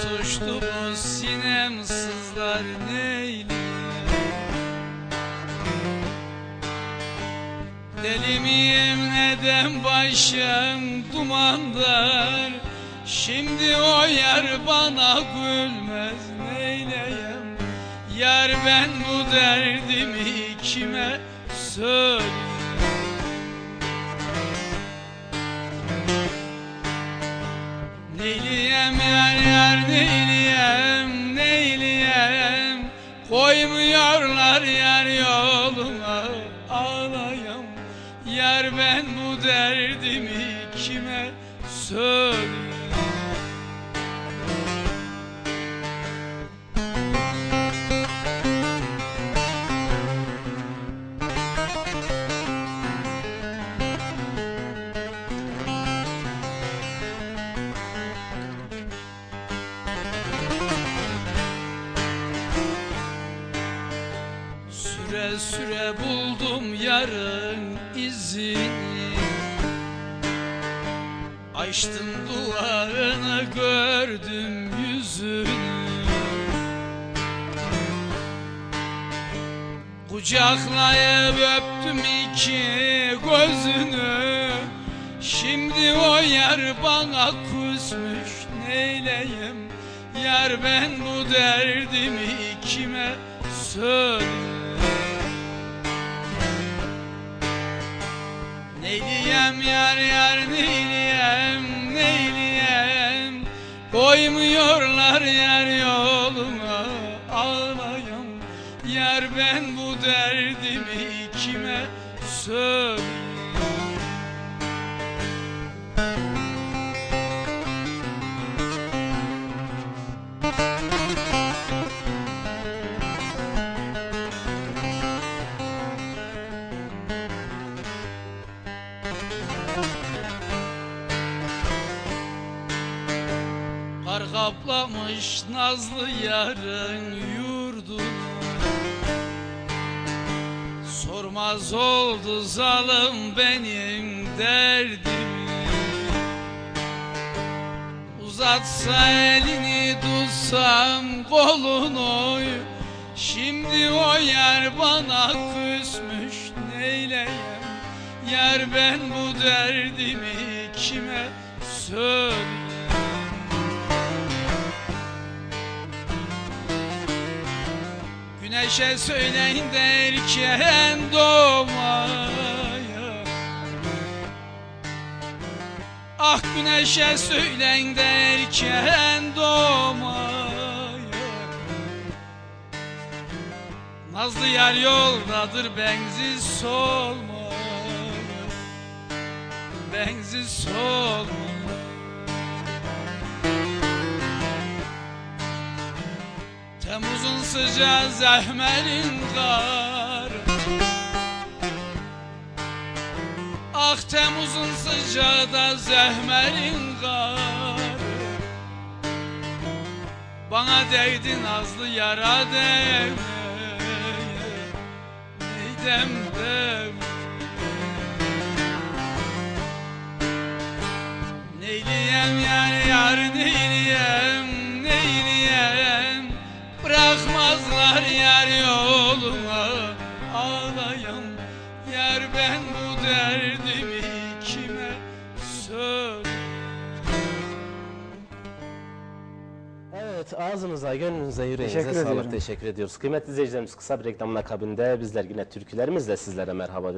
tutuştu bu sinem sızlar neyleyim Deli miyim neden başım dumandar Şimdi o yar bana gülmez neyleyem? Yar ben bu derdimi kime söyleyeyim? Neyliyem yar Koymuyorlar yar yoluma ağlayam Yar ben bu derdimi kime söyleyeyim Süre buldum yarın izini Açtım duvarını gördüm yüzünü. Kucaklayıp öptüm iki gözünü. Şimdi o yar bana kusmuş neyleyim? Yar ben bu derdimi kime söyleyeyim Neyliyem yar yar neyliyem neyliyem Koymuyorlar yar yoluma ağlayam. Yar ben bu derdimi kime söyleyeyim kaplamış nazlı yarın yurdunu Sormaz oldu zalim benim derdimi Uzatsa elini tutsam kolunu Şimdi o yer bana küsmüş neyleyem? Yar ben bu derdimi kime söyleyeyim Güneşe söyleyin derken doğmaya. Ah güneşe söyleyin derken doğmaya. Nazlı yar yoldadır bensiz solmaya. Bensiz solmaya Temmuz'un sıcağı zehmerin kar Ah Temmuz'un sıcağı da zehmerin kar Bana değdi nazlı yara değme Neydem değme Neyliyem yar Yar ben bu derdimi kime söyleyeyim Evet ağzınıza gönlünüze yüreğinize Teşekkür sağlık ediyorum. teşekkür ediyoruz. Kıymetli izleyicilerimiz kısa bir reklamın akabinde bizler yine türkülerimizle sizlere merhaba